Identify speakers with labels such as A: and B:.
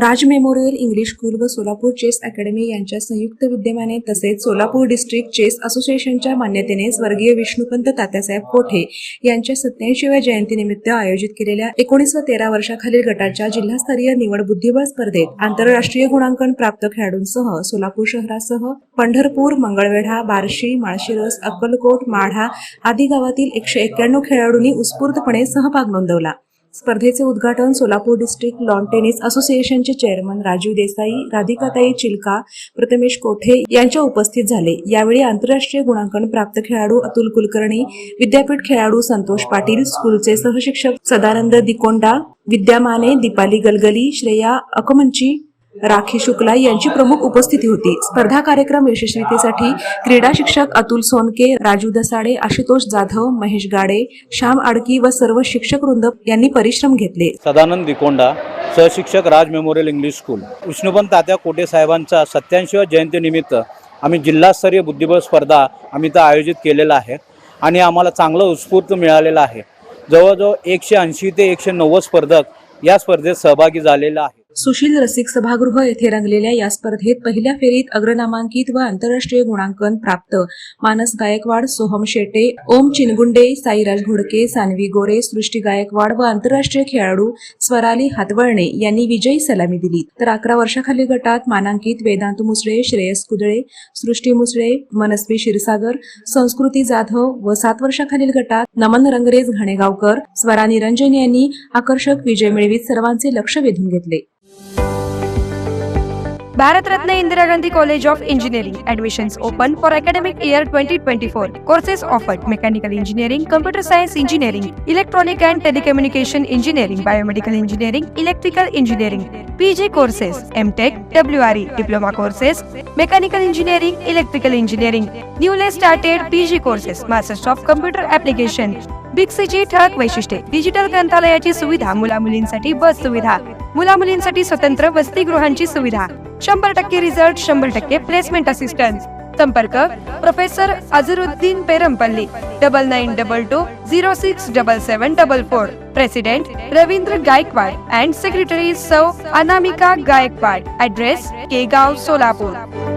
A: राज memorial English school व Solapur chess academy यांच्या संयुक्त विद्यमाने तसेच सोलापूर डिस्ट्रिक्ट चेस असोसिएशनच्या मान्यतेने स्वर्गीय विष्णुपंत तात्यासाहेब कोठे यांच्या सत्याऐंशीव्या जयंतीनिमित्त आयोजित केलेल्या एकोणीस व तेरा वर्षाखालील गटाच्या जिल्हास्तरीय निवड बुद्धिबळ स्पर्धेत आंतरराष्ट्रीय गुणांकन प्राप्त खेळाडूंसह सोलापूर शहरासह पंढरपूर मंगळवेढा बार्शी माळशिरस अक्कलकोट माढा आदी गावातील एकशे एक्क्याण्णव खेळाडूंनी उत्स्फूर्तपणे सहभाग नोंदवला स्पर्धेचे उद्घाटन सोलापूर डिस्ट्रिक्ट लॉन टेनिस असोसिएशनचे चेअरमन राजीव देसाई राधिकाताई चिलका प्रथमेश कोठे यांच्या उपस्थित झाले यावेळी आंतरराष्ट्रीय गुणांकन प्राप्त खेळाडू अतुल कुलकर्णी विद्यापीठ खेळाडू संतोष पाटील स्कूलचे सहशिक्षक सदानंद दिकोंडा विद्यामाने दीपाली गलगली श्रेया अकमंची राखी शुक्ला यांची प्रमुख उपस्थिती होती स्पर्धा कार्यक्रम यशस्वीतेसाठी क्रीडा शिक्षक अतुल सोनके राजू दसाडे आशुतोष जाधव महेश गाडे श्याम आडकी व सर्व शिक्षक वृंद यांनी परिश्रम घेतले
B: Sadanand Dikonda सहशिक्षक Raj memorial English school Vishnupant Tatya Kote साहेबांचा सत्याऐंशी जयंतीनिमित्त आम्ही जिल्हास्तरीय बुद्धिबळ स्पर्धा आम्ही तर आयोजित केलेला आहे आणि आम्हाला चांगलं उत्स्फूर्त मिळालेलं आहे जवळजवळ एकशे ऐंशी ते एकशे नव्वद स्पर्धक या स्पर्धेत सहभागी झालेला आहे
A: सुशील रसिक सभागृह येथे रंगलेल्या या स्पर्धेत पहिल्या फेरीत अग्रनामांकित व आंतरराष्ट्रीय गुणांकन प्राप्त मानस गायकवाड सोहम शेटे ओम चिनगुंडे साईराज घोडके सानवी गोरे सृष्टी गायकवाड व आंतरराष्ट्रीय खेळाडू स्वराली हातवळणे यांनी विजयी सलामी दिली तर अकरा वर्षाखाली गटात मानांकित वेदांत मुसळे श्रेयस कुदळे सृष्टी मुसळे मनस्वी क्षीरसागर संस्कृती जाधव व सात वर्षाखालील गटात नमन रंगरेज घणेगावकर स्वरा निरंजन यांनी आकर्षक विजय मिळवीत सर्वांचे लक्ष वेधून घेतले
C: Bharat Ratna Indira Gandhi College of Engineering. Admissions open for academic year 2024. Courses offered: Mechanical Engineering, Computer Science Engineering, Electronic and Telecommunication Engineering, Biomedical Engineering, Electrical Engineering. PG courses: M.Tech, WRE, Diploma courses, Mechanical Engineering, Electrical Engineering. Newly started PG courses: Masters of Computer Application, बिक्सीची ठळक वैशिष्ट्ये digital ग्रंथालयाची सुविधा मुला मुलींसाठी बस सुविधा मुला मुलींसाठी स्वतंत्र वसतिगृहांची सुविधा शंभर टक्के रिझल्ट शंभर टक्के प्लेसमेंट असिस्टन्स संपर्क professor Azharuddin Perampalli double nine double two zero six double seven double four president Ravindra Gaikwad and secretary सौ अनामिका गायकवाड ऍड्रेस केगाव सोलापूर